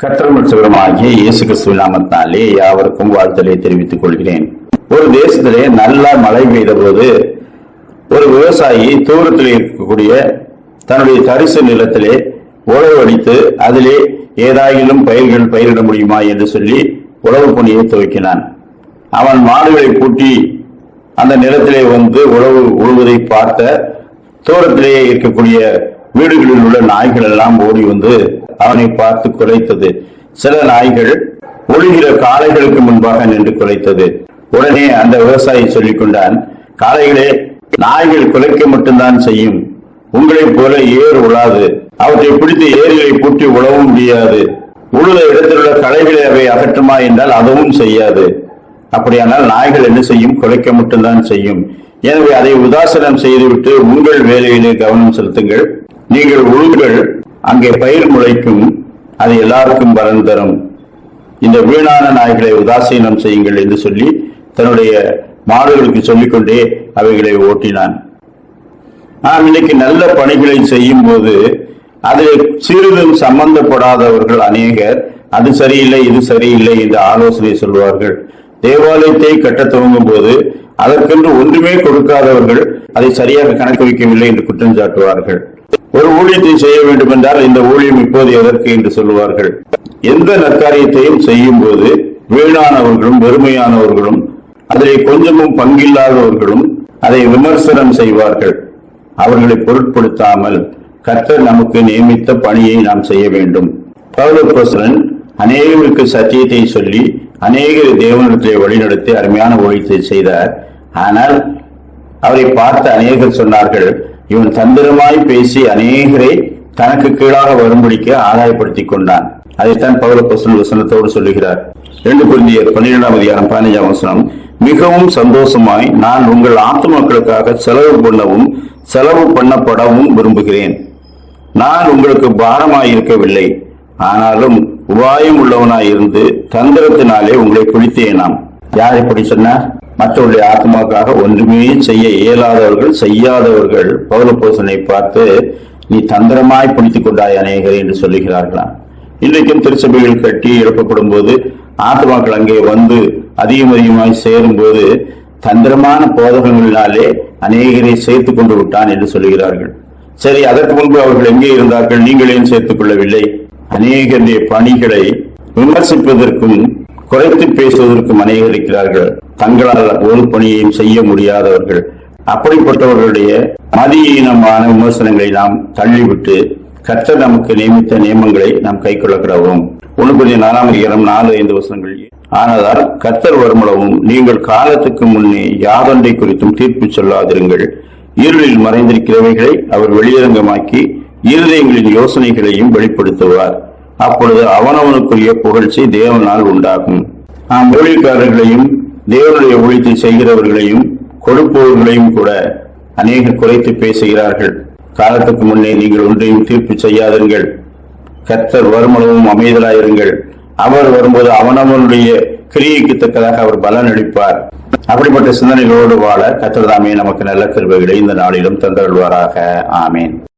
கத்தல் மற்றவருமாகிய இயேசு கிறிஸ்துவ நாமத்தினாலே யாவருக்கும் வாழ்த்தலை தெரிவித்துக் கொள்கிறேன். ஒரு தேசத்திலே நல்ல மழை பெய்த போது ஒரு விவசாயி தூரத்தில் இருக்கக்கூடிய தன்னுடைய தரிசு நிலத்திலே உழவு அடித்து அதிலே ஏதாயிலும் பயிர்கள் பயிரிட முடியுமா என்று சொல்லி உழவு பணியை துவக்கினான். அவன் மாடுகளை பூட்டி அந்த நிலத்திலே வந்து உழவு உழுவதை பார்த்த தூரத்திலேயே இருக்கக்கூடிய வீடுகளில் உள்ள நாய்கள் எல்லாம் ஓடி வந்து அவனை பார்த்து குறைத்தது சில நாய்கள் ஒழுகிற காளைகளுக்கு முன்பாக நின்று குலைத்தது. உடனே அந்த விவசாயி சொல்லிக் கொண்டான் காளைகளே நாய்கள் குலைக்க மட்டும்தான் செய்யும். உங்களைப் போல ஏர் உழாது. அவற்றை பிடித்து ஏரிகளை பூட்டி உழவும் முடியாது. உழுத இடத்திலுள்ள களைகளை அவை அகற்றுமா என்றால் அதுவும் செய்யாது. அப்படியானால் நாய்கள் என்ன செய்யும்? குலைக்க மட்டும்தான் செய்யும். எனவே அதை உதாசனம் செய்துவிட்டு உங்கள் வேலையிலே கவனம் செலுத்துங்கள். நீங்கள் உழுங்கள் அங்கே பயிர் முளைக்கும் அது எல்லாருக்கும் பலன் தரும். இந்த வீணான நாய்களை உதாசீனம் செய்யுங்கள் என்று சொல்லி தன்னுடைய மாடுகளுக்கு சொல்லிக்கொண்டே அவைகளை ஓட்டினான். நாம் இன்னைக்கு நல்ல பணிகளை செய்யும் போது அதில் சிறிதும் சம்பந்தப்படாதவர்கள் அநேகர் அது சரியில்லை இது சரியில்லை என்று ஆலோசனை சொல்வார்கள். தேவாலயத்தை கட்ட துவங்கும் போது அதற்கென்று ஒன்றுமே கொடுக்காதவர்கள் அதை சரியாக கணக்கு வைக்கவில்லை என்று குற்றம் சாட்டுவார்கள். ஒரு ஊழியத்தை செய்ய வேண்டும் என்றால் இந்த ஊழியம் இப்போது எதற்கு என்று சொல்லுவார்கள். எந்த நற்காரியத்தையும் செய்யும் போது வீணானவர்களும் வெறுமையானவர்களும் அதிலே கொஞ்சமும் பங்கில்லாதவர்களும் அதை விமர்சனம் செய்வார்கள். அவர்களை பொருட்படுத்தாமல் கர்த்தர் நமக்கு நியமித்த பணியை நாம் செய்ய வேண்டும். பௌலப்போசலன் அநேகருக்கு சத்தியத்தை சொல்லி அநேகர் தேவனிடத்திலே வழிநடத்தி அருமையான ஊழியத்தை செய்தார். ஆனால் அவரை பார்த்து அநேகர் சொன்னார்கள் இவன் தந்திரமாய் பேசி அநேகரை தனக்கு கீழாக வரும்படிக்கு ஆதாயப்படுத்திக் கொண்டான். அதைத்தான் பௌலப்போசலன் வசனத்தோடு சொல்லுகிறார். இரண்டு குருந்தியர் பன்னிரெண்டாம் அதிகாரம் பதினைஞ்சாம் வசனம் மிகவும் சந்தோஷமாய் நான் உங்கள் ஆத்மாக்களுக்காக செலவு பண்ணவும் செலவு பண்ணப்படவும் விரும்புகிறேன். நான் உங்களுக்கு பாரமாய் இருக்கவில்லை ஆனாலும் உபாயம் உள்ளவனாய் இருந்து தந்திரத்தினாலே உங்களை குளித்தேனாம். யார் இப்படி சொன்னார்? மற்றவருடைய ஆத்மாக்காக ஒன்றுமே செய்ய இயலாதவர்கள் செய்யாதவர்கள் பௌலப்போசனை பார்த்து நீ தந்திரமாய் பிடித்துக் கொண்டாய் அநேகர் என்று சொல்லுகிறார்களாம். இன்றைக்கும் திருச்சபைகள் கட்டி எழுப்பப்படும் போது ஆத்மாக்கள் அங்கே வந்து அதிகம் அதிகமாய் சேரும் போது தந்திரமான போதகங்களினாலே அநேகரை சேர்த்து கொண்டு விட்டான் என்று சொல்லுகிறார்கள். சரி அதற்கு முன்பு அவர்கள் எங்கே இருந்தார்கள்? நீங்கள் ஏன் சேர்த்துக் கொள்ளவில்லை? அநேகருடைய பணிகளை விமர்சிப்பதற்கும் குறைத்து பேசுவதற்கும் அநேகர் இருக்கிறார்கள் தங்களால் ஒரு பணியையும் செய்ய முடியாதவர்கள். அப்படிப்பட்டவர்களுடைய மதியீனமான விமர்சனங்களை நாம் தள்ளிவிட்டு கர்த்தர் நமக்கு நியமித்த நியமங்களை நாம் கை கொள்ளக்கிறோம் ஒன்று கொஞ்சம் நாலாம் அதிகாரம் நாலு ஐந்து வசனங்கள். ஆனதால் கர்த்தர் வருமளவும் நீங்கள் காலத்துக்கு முன்னே யாதொன்றை குறித்தும் தீர்ப்பு சொல்லாதிருங்கள். இருளில் மறைந்திருக்கிறவைகளை அவர் வெளியரங்கமாக்கி இருதயங்களின் யோசனைகளையும் வெளிப்படுத்துவார். அப்பொழுது அவனவனுக்குரிய புகழ்ச்சி தேவனால் உண்டாகும். நாம் ஊழியக்காரர்களையும் தேவனுடைய ஒழித்து செய்கிறவர்களையும் கொடுப்பவர்களையும் கூட அநேக குறைத்து பேசுகிறார்கள். காலத்துக்கு முன்னே நீங்கள் ஒன்றையும் தீர்ப்பு செய்யாதீர்கள் கர்த்தர் வருமளவும் அமைதலாயிருங்கள். அவர் வரும்போது அவனவனுடைய கிரியைக்கு தக்கதாக அவர் பலன் அளிப்பார். அப்படிப்பட்ட சிந்தனைகளோடு வாழ கர்த்தர் தாமே நமக்கு நல்ல கருவைகளை இந்த நாளிலும் தந்தருள்வாராக. ஆமேன்.